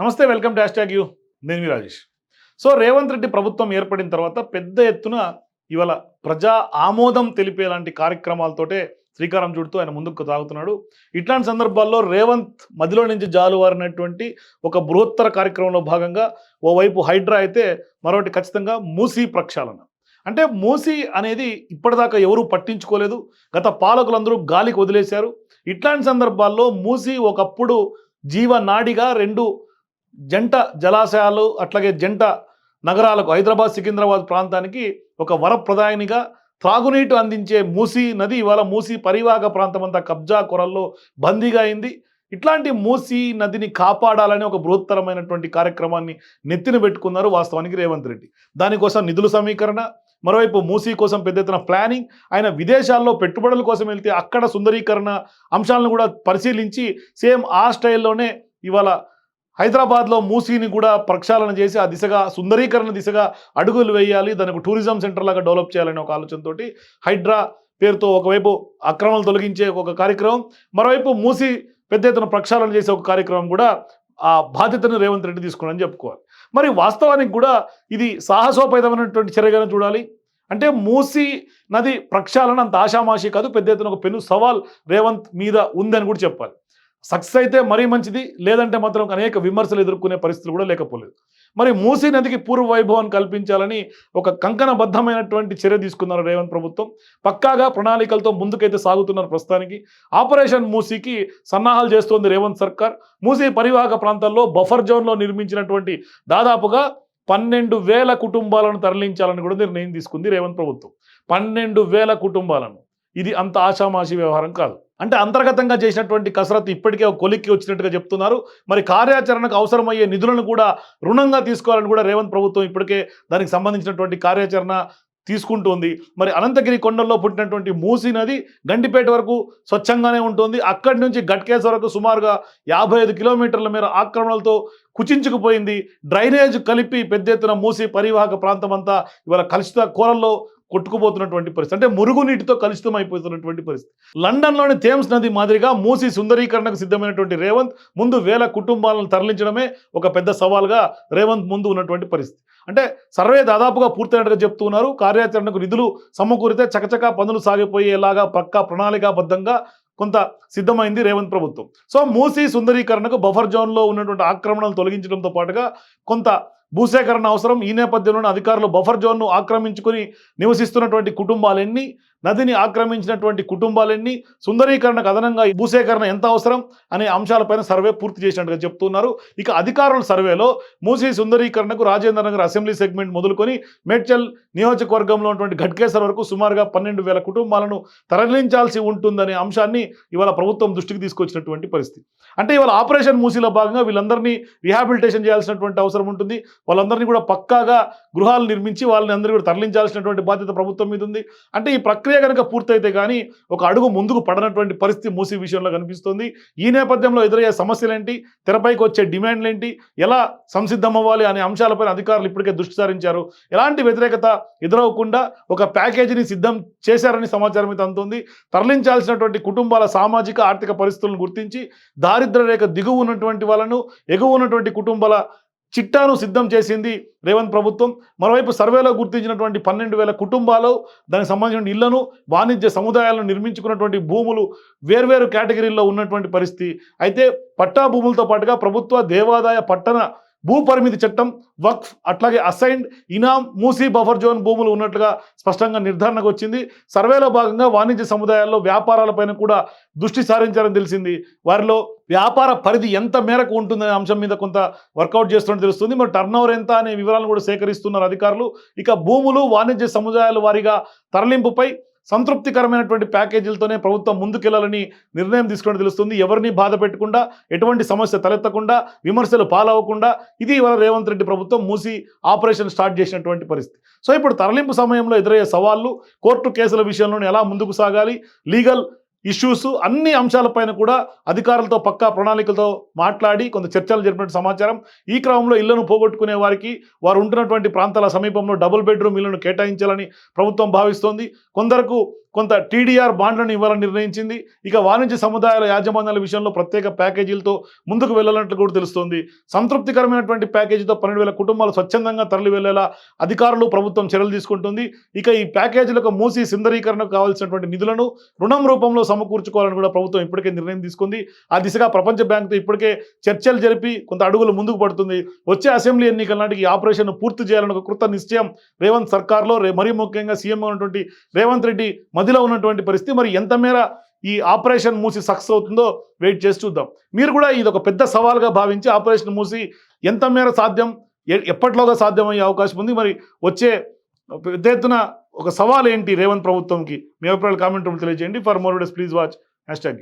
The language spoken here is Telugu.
నమస్తే వెల్కమ్ టు హ్యాష్ యూ. నేను మీ రాజేష్. సో రేవంత్ రెడ్డి ప్రభుత్వం ఏర్పడిన తర్వాత పెద్ద ఎత్తున ఇవాళ ప్రజా ఆమోదం తెలిపేలాంటి కార్యక్రమాలతోటే శ్రీకారం చుడుతూ ఆయన ముందుకు సాగుతున్నాడు. ఇట్లాంటి సందర్భాల్లో రేవంత్ మదిలో నుంచి జాలువారినటువంటి ఒక బృహత్తర కార్యక్రమంలో భాగంగా ఓవైపు హైడ్రా అయితే మరొకటి ఖచ్చితంగా మూసీ ప్రక్షాళన. అంటే మూసీ అనేది ఇప్పటిదాకా ఎవరూ పట్టించుకోలేదు. గత పాలకులందరూ గాలికి వదిలేశారు. ఇట్లాంటి సందర్భాల్లో మూసీ ఒకప్పుడు జీవనాడిగా రెండు జంట జలాశయాలు అట్లాగే జంట నగరాలకు హైదరాబాద్ సికింద్రాబాద్ ప్రాంతానికి ఒక వరప్రదాయనిగా త్రాగునీటి అందించే మూసీ నది ఇవాళ మూసీ పరివాహక ప్రాంతం అంతా కబ్జా కొరల్లో బందీగా అయింది. ఇట్లాంటి మూసీ నదిని కాపాడాలని ఒక బృహత్తరమైనటువంటి కార్యక్రమాన్ని నెత్తిన పెట్టుకున్నారు వాస్తవానికి రేవంత్ రెడ్డి. దానికోసం నిధుల సమీకరణ మరోవైపు మూసీ కోసం పెద్ద ఎత్తున ప్లానింగ్ ఆయన విదేశాల్లో పెట్టుబడుల కోసం వెళ్తే అక్కడ సుందరీకరణ అంశాలను కూడా పరిశీలించి సేమ్ ఆ స్టైల్లోనే ఇవాళ హైదరాబాద్లో మూసీని కూడా ప్రక్షాళన చేసి ఆ దిశగా సుందరీకరణ దిశగా అడుగులు వేయాలి. దానికి టూరిజం సెంటర్ లాగా డెవలప్ చేయాలనే ఒక ఆలోచనతోటి హైడ్రా పేరుతో ఒకవైపు అక్రమాలు తొలగించే ఒక కార్యక్రమం మరోవైపు మూసి పెద్ద ఎత్తున ప్రక్షాళన చేసే ఒక కార్యక్రమం కూడా ఆ బాధ్యతను రేవంత్ రెడ్డి తీసుకున్నారని చెప్పుకోవాలి. మరి వాస్తవానికి కూడా ఇది సాహసోపేతమైనటువంటి చర్యగానే చూడాలి. అంటే మూసి నది ప్రక్షాళన అంత ఆషామాషి కాదు. పెద్ద ఎత్తున ఒక పెను సవాల్ రేవంత్ మీద ఉందని కూడా చెప్పాలి. సక్సెస్ అయితే మరీ మంచిది లేదంటే మాత్రం అనేక విమర్శలు ఎదుర్కొనే పరిస్థితులు కూడా లేకపోలేదు. మరి మూసీ నదికి పూర్వ వైభవాన్ని కల్పించాలని ఒక కంకణబద్ధమైనటువంటి చర్య తీసుకున్నారు రేవంత్ ప్రభుత్వం. పక్కాగా ప్రణాళికలతో ముందుకైతే సాగుతున్నారు ప్రస్తుతానికి. ఆపరేషన్ మూసీకి సన్నాహాలు చేస్తోంది రేవంత్ సర్కార్. మూసీ పరివాహక ప్రాంతాల్లో బఫర్ జోన్లో నిర్మించినటువంటి దాదాపుగా పన్నెండు వేల కుటుంబాలను తరలించాలని కూడా నిర్ణయం తీసుకుంది రేవంత్ ప్రభుత్వం. పన్నెండు వేల కుటుంబాలను. ఇది అంత ఆషామాషి వ్యవహారం కాదు. అంటే అంతర్గతంగా చేసినటువంటి కసరత్తు ఇప్పటికే కొలిక్కి వచ్చినట్టుగా చెప్తున్నారు. మరి కార్యాచరణకు అవసరమయ్యే నిధులను కూడా రుణంగా తీసుకోవాలని కూడా రేవంత్ ప్రభుత్వం ఇప్పటికే దానికి సంబంధించినటువంటి కార్యాచరణ తీసుకుంటుంది. మరి అనంతగిరి కొండల్లో పుట్టినటువంటి మూసీ నది గండిపేట వరకు స్వచ్ఛంగానే ఉంటుంది. అక్కడి నుంచి గట్కేస్ వరకు సుమారుగా యాభై ఐదు కిలోమీటర్ల మేర ఆక్రమణలతో కుచించుకుపోయింది. డ్రైనేజ్ కలిపి పెద్ద ఎత్తున మూసి పరివాహక ప్రాంతం అంతా ఇవాళ కలుషిత కూరల్లో కొట్టుకుపోతున్నటువంటి పరిస్థితి. అంటే మురుగునీటితో కలుషితం అయిపోతున్నటువంటి పరిస్థితి. లండన్లోని థేమ్స్ నది మాదిరిగా మూసి సుందరీకరణకు సిద్ధమైనటువంటి రేవంత్ ముందు వేల కుటుంబాలను తరలించడమే ఒక పెద్ద సవాల్గా రేవంత్ ముందు ఉన్నటువంటి పరిస్థితి. అంటే సర్వే దాదాపుగా పూర్తయినట్టుగా చెప్తున్నారు కార్యాచరణకు నిధులు సమకూరితే చకచకా పనులు సాగిపోయేలాగా పక్కా ప్రణాళికాబద్ధంగా కొంత సిద్ధమైంది రేవంత్ ప్రభుత్వం. సో మూసీ సుందరీకరణకు బఫర్ జోన్లో ఉన్నటువంటి ఆక్రమణలు తొలగించడంతో పాటుగా కొంత భూసేకరణ అవసరం. ఈ నేపథ్యంలోనే అధికారులు బఫర్ జోన్ను ఆక్రమించుకుని నివసిస్తున్నటువంటి కుటుంబాలెన్ని నదిని ఆక్రమించినటువంటి కుటుంబాలెన్ని సుందరీకరణకు అదనంగా ఈ భూసేకరణ ఎంత అవసరం అనే అంశాలపైన సర్వే పూర్తి చేసినట్టుగా చెప్తున్నారు. ఇక అధికారుల సర్వేలో మూసీ సుందరీకరణకు రాజేంద్ర నగర్ అసెంబ్లీ సెగ్మెంట్ మొదలుకొని మేడ్చల్ నియోజకవర్గంలో ఉన్నటువంటి ఘట్కేసర్ వరకు సుమారుగా పన్నెండు వేల కుటుంబాలను తరలించాల్సి ఉంటుందనే అంశాన్ని ఇవాళ ప్రభుత్వం దృష్టికి తీసుకొచ్చినటువంటి పరిస్థితి. అంటే ఇవాళ ఆపరేషన్ మూసీలో భాగంగా వీళ్ళందరినీ రిహాబిలిటేషన్ చేయాల్సినటువంటి అవసరం ఉంటుంది. వాళ్ళందరినీ కూడా పక్కాగా గృహాలు నిర్మించి వాళ్ళని అందరూ కూడా తరలించాల్సినటువంటి బాధ్యత ప్రభుత్వం మీద ఉంది. అంటే ఈ ప్రక్రియ కనుక పూర్తయితే కానీ ఒక అడుగు ముందుకు పడనటువంటి పరిస్థితి మూసి విషయంలో కనిపిస్తుంది. ఈ నేపథ్యంలో ఎదురయ్యే సమస్యలు ఏంటి తెరపైకి వచ్చే డిమాండ్లు ఏంటి ఎలా సంసిద్ధం అవ్వాలి అనే అంశాలపై అధికారులు ఇప్పటికే దృష్టి సారించారు. ఎలాంటి వ్యతిరేకత ఎదురవకుండా ఒక ప్యాకేజీని సిద్ధం చేశారని సమాచారం అయితే అందుతుంది. తరలించాల్సినటువంటి కుటుంబాల సామాజిక ఆర్థిక పరిస్థితులను గుర్తించి దారిద్ర రేఖ దిగువ ఉన్నటువంటి వాళ్ళను ఎగువ ఉన్నటువంటి కుటుంబాల చిట్టాను సిద్ధం చేసింది రేవంత్ ప్రభుత్వం. మరోవైపు సర్వేలో గుర్తించినటువంటి పన్నెండు వేల కుటుంబాలు దానికి సంబంధించిన ఇళ్ళను వాణిజ్య సముదాయాలను నిర్మించుకున్నటువంటి భూములు వేర్వేరు కేటగిరీల్లో ఉన్నటువంటి పరిస్థితి. అయితే పట్టా భూములతో పాటుగా ప్రభుత్వ దేవాదాయ పట్టణ భూ పరిమితి చట్టం వక్ఫ్ అట్లాగే అసైన్డ్ ఇనాం మూసీ బఫర్ జోన్ భూములు ఉన్నట్లుగా స్పష్టంగా నిర్ధారణకు వచ్చింది. సర్వేలో భాగంగా వాణిజ్య సముదాయాల్లో వ్యాపారాలపైన కూడా దృష్టి సారించారని తెలిసింది. వారిలో వ్యాపార పరిధి ఎంత మేరకు ఉంటుందనే అంశం మీద కొంత వర్కౌట్ చేస్తున్నట్టు తెలుస్తుంది. మరి టర్న్ ఎంత అనే వివరాలను కూడా సేకరిస్తున్నారు అధికారులు. ఇక భూములు వాణిజ్య సముదాయాల వారిగా తరలింపుపై సంతృప్తికరమైనటువంటి ప్యాకేజీలతోనే ప్రభుత్వం ముందుకెళ్ళాలని నిర్ణయం తీసుకుని తెలుస్తుంది. ఎవరిని బాధ పెట్టకుండా ఎటువంటి సమస్య తలెత్తకుండా విమర్శలు పాలవకుండా ఇది ఇవాళ రేవంత్ రెడ్డి ప్రభుత్వం మూసి ఆపరేషన్ స్టార్ట్ చేసినటువంటి పరిస్థితి. సో ఇప్పుడు తరలింపు సమయంలో ఎదురయ్యే సవాళ్ళు కోర్టు కేసుల విషయంలో ఎలా ముందుకు సాగాలి లీగల్ ఇష్యూస్ అన్ని అంశాలపైన కూడా అధికారులతో పక్కా ప్రణాళికలతో మాట్లాడి కొంత చర్చలు జరిపినట్టు సమాచారం. ఈ క్రమంలో ఇళ్ళను పోగొట్టుకునే వారికి వారు ఉంటున్నటువంటి ప్రాంతాల సమీపంలో డబుల్ బెడ్రూమ్ ఇళ్ళను కేటాయించాలని ప్రభుత్వం భావిస్తోంది. కొందరకు కొంత టీడీఆర్ బాండ్లను ఇవ్వాలని నిర్ణయించింది. ఇక వాణిజ్య సముదాయాల యాజమాన్యాల విషయంలో ప్రత్యేక ప్యాకేజీలతో ముందుకు వెళ్ళాలంటూ కూడా తెలుస్తోంది. సంతృప్తికరమైనటువంటి ప్యాకేజీతో పన్నెండు వేల కుటుంబాలు స్వచ్ఛందంగా తరలి వెళ్ళేలా అధికారులు ప్రభుత్వం చర్యలు తీసుకుంటుంది. ఇక ఈ ప్యాకేజీలకు మూసి సుందరీకరణకు కావాల్సినటువంటి నిధులను రుణం రూపంలో సమకూర్చుకోవాలని కూడా ప్రభుత్వం ఇప్పటికే నిర్ణయం తీసుకుంది. ఆ దిశగా ప్రపంచ బ్యాంకుతో ఇప్పటికే చర్చలు జరిపి కొంత అడుగులు ముందుకు పడుతుంది. వచ్చే అసెంబ్లీ ఎన్నికల నాటికి ఈ ఆపరేషన్ పూర్తి చేయాలని ఒక కృత నిశ్చయం రేవంత్ సర్కార్లో రే మరీ ముఖ్యంగా సీఎం ఉన్నటువంటి రేవంత్ రెడ్డి మదిలో ఉన్నటువంటి పరిస్థితి. మరి ఎంత మేర ఈ ఆపరేషన్ మూసి సక్సెస్ అవుతుందో వెయిట్ చేసి చూద్దాం. మీరు కూడా ఇది ఒక పెద్ద సవాల్గా భావించి ఆపరేషన్ మూసి ఎంత మేర సాధ్యం ఎ- సాధ్యమయ్యే అవకాశం ఉంది. మరి వచ్చే పెద్ద ఎత్తున ఒక సవాల్ ఏంటి రేవంత్ ప్రభుత్వంకి? మీ అభిప్రాయాలు కామెంట్ రూమ్ తెలియజేయండి. For more days please watch hashtag